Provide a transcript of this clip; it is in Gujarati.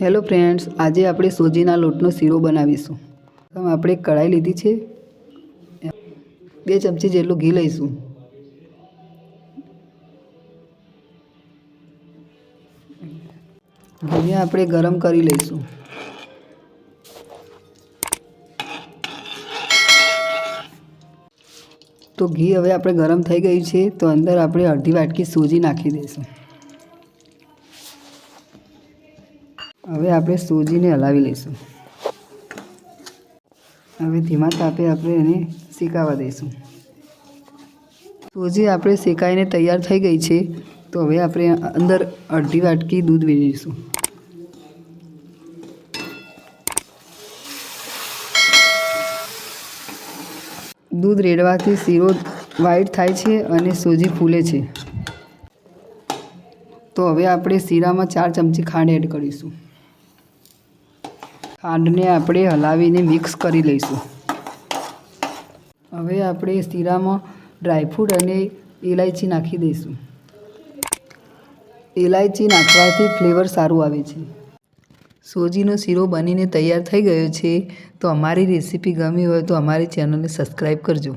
હેલો ફ્રેન્ડ્સ, આજે આપણે સોજીના લોટનો શીરો બનાવીશું. આપણે કઢાઈ લીધી છે. બે ચમચી જેટલું ઘી લઈશું. ઘીને આપણે ગરમ કરી લઈશું. તો ઘી હવે આપણે ગરમ થઈ ગયું છે, તો અંદર આપણે અડધી વાટકી સૂજી નાખી દઈશું. હવે આપણે સૂજીને હલાવી લઈશું. હવે ધીમા તાપે આપણે એને શેકાવા દઈશું. સૂજી આપણે શેકાઈને તૈયાર થઈ ગઈ છે, તો હવે આપણે અંદર અડધી વાટકી દૂધ વેરીશું દૂધ રેડવાથી શીરો વ્હાઈટ થાય છે અને સૂજી ફૂલે છે. તો હવે આપણે શીરામાં ચાર ચમચી ખાંડ એડ કરીશું. ખાંડને આપણે હલાવીને મિક્સ કરી લઈશું. હવે આપણે શીરામાં ડ્રાયફ્રૂટ અને ઇલાયચી નાખી દઈશું. ઇલાયચી નાખવાથી ફ્લેવર સારું આવે છે. સોજીનો શીરો બનીને તૈયાર થઈ ગયો છે. તો અમારી રેસીપી ગમી હોય તો અમારી ચેનલને સબસ્ક્રાઈબ કરજો.